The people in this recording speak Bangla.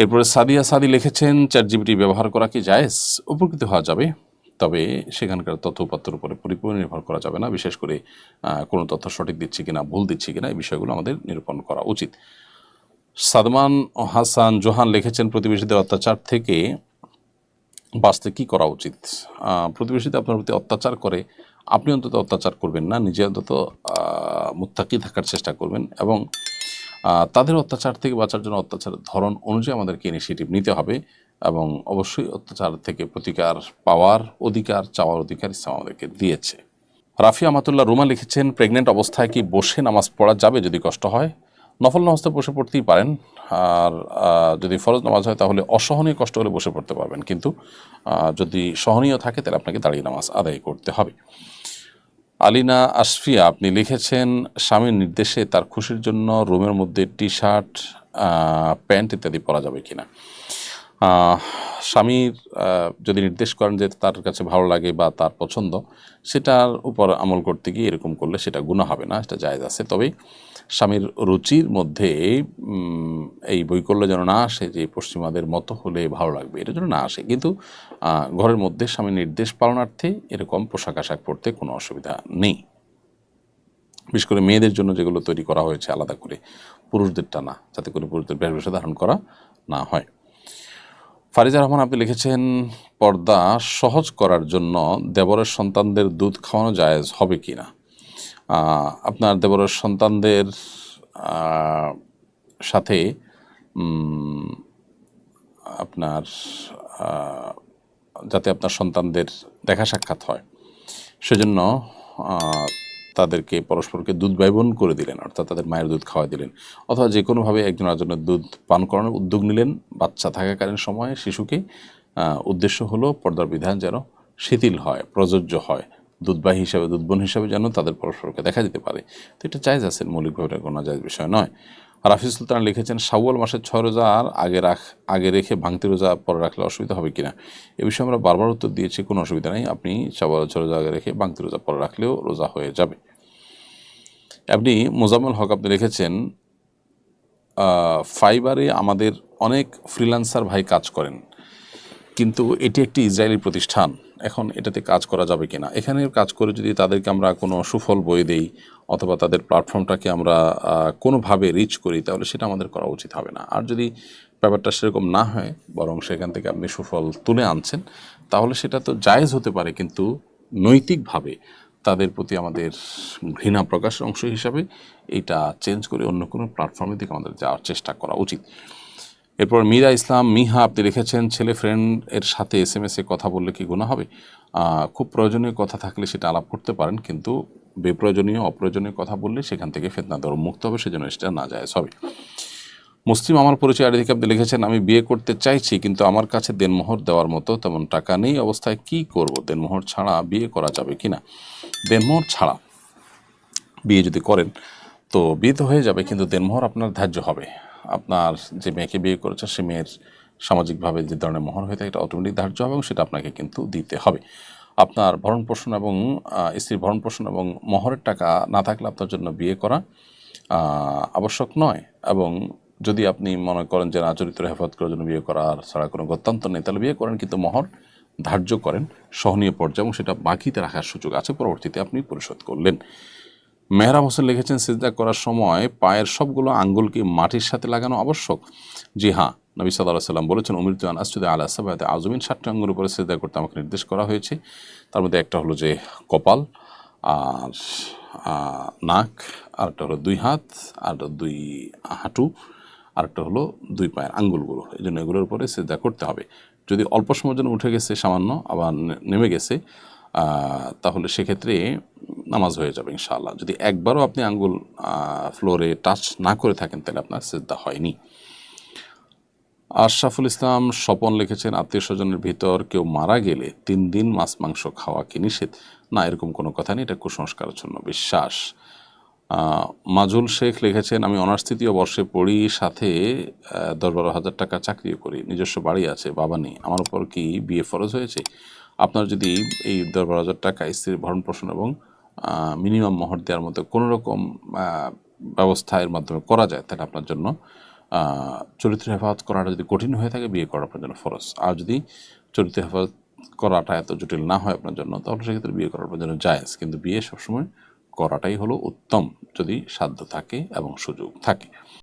এরপরে সাদিয়া সাদি লিখেছেন চ্যাট জিবিটি ব্যবহার করা কি জায়েজ? উপকৃত হওয়া যাবে। তবে সেখানকার তথ্য উপাত্তর উপরে পরিপূর্ণ নির্ভর করা যাবে না। বিশেষ করে কোনো তথ্য সঠিক দিচ্ছি কিনা, ভুল দিচ্ছি কিনা, এই বিষয়গুলো আমাদের নিরূপণ করা উচিত। সাদমান হাসান জোহান লিখেছেন, প্রতিবেশীদের অত্যাচার থেকে বাঁচতে কি করা উচিত? প্রতিবেশীদের আপনার প্রতি অত্যাচার করে, আপনি অন্তত অত্যাচার করবেন না। নিজে অন্তত মুত্তাকি থাকার চেষ্টা করবেন এবং তাদের অত্যাচার থেকে বাঁচার জন্য অত্যাচারের ধরন অনুযায়ী আমাদেরকে ইনিশিয়েটিভ নিতে হবে এবং অবশ্যই অত্যাচার থেকে প্রতিকার পাওয়ার অধিকার, চাওয়ার অধিকার ইসলাম আমাদেরকে দিয়েছে। রাফি আমাতুল্লাহ রুমা লিখেছেন, প্রেগনেন্ট অবস্থায় কি বসে নামাজ পড়া যাবে যদি কষ্ট হয়? নফল নামাজতে বসে পড়তেই পারেন, আর যদি ফরজ নামাজ হয় তাহলে অসহনীয় কষ্ট হলে বসে পড়তে পারবেন। কিন্তু যদি সহনীয় থাকে তাহলে আপনাকে দাঁড়িয়ে নামাজ আদায় করতে হবে। আলিনা আশফিয়া আপনি লিখেছেন, স্বামীর নির্দেশে তার খুশির জন্য রুমের মধ্যে টি শার্ট প্যান্ট ইত্যাদি পরা যাবে কিনা। স্বামীর যদি নির্দেশ করেন যে তার কাছে ভালো লাগে বা তার পছন্দ, সেটার উপর আমল করতে গিয়ে এরকম করলে সেটা গুণা হবে না, সেটা জায়েজ আছে। তবে স্বামীর রুচির মধ্যে এই বৈকল্য যেন না আসে যে পশ্চিমাদের মতো হলে ভালো লাগবে, এটা যেন না আসে। কিন্তু ঘরের মধ্যে স্বামীর নির্দেশ পালনার্থে এরকম পোশাক আশাক পরতে কোনো অসুবিধা নেই। বিশেষ করে মেয়েদের জন্য যেগুলো তৈরি করা হয়েছে আলাদা করে, পুরুষদেরটা না, যাতে করে পুরুষদের বেশভূষা ধারণ করা না হয়। ফারিজা রহমান, আপনি লিখেছেন, পর্দা সহজ করার জন্য দেবরের সন্তানদের দুধ খাওয়ানো জায়েজ হবে কি না আপনার দেবরের সন্তানদের সাথে আপনার যাতে আপনার সন্তানদের দেখা সাক্ষাৎ হয়। সেজন্য তাদেরকে পরস্পরকে দুধ ব্যবন করে দিলেন, অর্থাৎ তাদের মায়ের দুধ খাওয়া দিলেন। অথবা যে কোনোভাবে একজন আরেকজনের দুধ পান করানোর উদ্যোগ নিলেন, বাচ্চা থাকাকালীন সময়ে শিশুকে উদ্দেশ্য হলো পর্দার বিধান যেন শিথিল হয়, প্রযোজ্য হয়, দুধবাহী হিসাবে, দুধবন হিসাবে যেন তাদের পরস্পরকে দেখা দিতে পারে। তো এটা চাইজ আছে, মৌলিকভাবে এটা কোনো জায়জ বিষয় নয়। রাফি সুলতান লিখেছেন, শাওয়াল মাসের ছয় রোজা আর আগে রাখ, আগে রেখে ভাঙতি রোজা পরে রাখলে অসুবিধা হবে কিনা? এ বিষয়ে আমরা বারবার উত্তর দিয়েছি, কোনো অসুবিধা নেই। আপনি শাওয়াল ছয় রোজা আগে রেখে ভাঙতি রোজা পরে রাখলেও রোজা হয়ে যাবে। আপনি মোজাম্মেল হক আপনি লিখেছেন ফাইবারে আমাদের অনেক ফ্রিল্যান্সার ভাই কাজ করেন, কিন্তু এটি একটি ইসরায়েলি প্রতিষ্ঠান। এখন এটাতে কাজ করা যাবে কিনা? এখানে কাজ করে যদি তাদেরকে আমরা কোনো সুফল বই দেই অথবা তাদের প্ল্যাটফর্মটাকে আমরা কোনোভাবে রিচ করি, তাহলে সেটা আমাদের করা উচিত হবে না। আর যদি ব্যাপারটা সেরকম না হয়, বরং সেখান থেকে আপনি সুফল তুলে আনছেন, তাহলে সেটা তো জায়েজ হতে পারে, কিন্তু নৈতিকভাবে তাদের প্রতি আমাদের ঘৃণা প্রকাশের অংশ হিসাবে এইটা চেঞ্জ করে অন্য কোনো প্ল্যাটফর্মের দিকে আমাদের যাওয়ার চেষ্টা করা উচিত। এরপর মীরা ইসলাম, মিহা, আপনি লিখেছেন, ছেলে ফ্রেন্ড এর সাথে এস এম এসে কথা বললে কি গুণা হবে? খুব প্রয়োজনীয় কথা থাকলে সেটা আলাপ করতে পারেন, কিন্তু বেপ্রয়োজনীয়, অপ্রয়োজনীয় কথা বললে সেখান থেকে ফেতনা দর মুক্ত হবে, সেজন্য সেটা না যায় হবে মুসলিম আমার পরিচয় আরিদিকে আপনি লিখেছেন, আমি বিয়ে করতে চাইছি, কিন্তু আমার কাছে দেনমোহর দেওয়ার মতো তেমন টাকা নেই। অবস্থায় কি করব? দেনমোহর ছাড়া বিয়ে করা যাবে কি না? দেনমোহর ছাড়া বিয়ে যদি করেন, তো বিয়ে তো হয়ে যাবে, কিন্তু দেনমোহর আপনার ধার্য হবে। আপনার যে মেয়েকে বিয়ে করেছে, সে মেয়ের সামাজিকভাবে যে ধরনের মোহর হয়ে থাকে, এটা অটোমেটিক ধার্য হবে এবং সেটা আপনাকে কিন্তু দিতে হবে। আপনার ভরণ পোষণ এবং স্ত্রীর ভরণ পোষণ এবং মোহরের টাকা না থাকলে আপনার জন্য বিয়ে করা আবশ্যক নয় এবং যদি আপনি মনে করেন যে না, চরিত্র হেফাজত করার জন্য বিয়ে করার ছাড়া কোনো গত্যান্ত নেই, তাহলে বিয়ে করেন, কিন্তু মহর ধার্য করেন, সহনীয় পর্যায়ে, এবং সেটা বাকিতে রাখার সুযোগ আছে, পরবর্তীতে আপনি পরিশোধ করলেন। মেহরাব হোসেন লিখেছেন, সিজদা করার সময় পায়ের সবগুলো আঙ্গুলকে মাটির সাথে লাগানো আবশ্যক। জি হ্যাঁ নবী সাল্লাহ সাল্লাম বলেছেন অমৃত আনাসুদ আল্লাহ সাবাতে আজমিন সাতটা আঙ্গুর উপরে সিজদা করতে আমাকে নির্দেশ করা হয়েছে। তার মধ্যে একটা হলো যে কপাল, আর নাক, আরেকটা হলো দুই হাত, আর দুই হাঁটু। আরেকটা হলো দুই পায়ের আঙ্গুলগুলো। এই জন্য এগুলোর উপরে সিজদা করতে হবে। যদি অল্প সময়ের জন্য উঠে গেছে, সামান্য আবার নেমে গেছে তাহলে সেক্ষেত্রে নামাজ হয়ে যাবে ইনশাআল্লাহ। যদি একবারও আপনি আঙ্গুল ফ্লোরে টাচ না করে থাকেন, তাহলে আপনার সিজদা হয়নি। আশরাফুল ইসলাম স্বপন লিখেছেন, আত্মীয় স্বজনের ভিতর কেউ মারা গেলে তিন দিন মাছ, মাংস খাওয়া কি নিষেধ? না, এরকম কোনো কথা নেই। এটা কুসংস্কারের জন্য বিশ্বাস। মাজুল শেখ লিখেছেন, আমি অনার্স তৃতীয় বর্ষে পড়ি, সাথে দশ বারো হাজার টাকা চাকরিও করি। নিজস্ব বাড়ি আছে, বাবা নেই। আমার উপর কি বিয়ে ফরজ হয়েছে? আপনার যদি এই দশ বারো হাজার টাকা স্ত্রীর ভরণ পোষণ এবং মিনিমাম মোহর দেওয়ার মতো কোনো রকম ব্যবস্থা এর মাধ্যমে করা যায়, তাহলে আপনার জন্য চরিত্র হেফাজত করাটা যদি কঠিন হয়ে থাকে, বিয়ে করা আপনার জন্য ফরজ। আর যদি চরিত্র হেফাজত করাটা এত জটিল না হয় আপনার জন্য, তাহলে সেক্ষেত্রে বিয়ে করার জন্য জায়েজ। কিন্তু বিয়ে সবসময় করাটাই হলো উত্তম যদি সাধ্য থাকে এবং সুযোগ থাকে।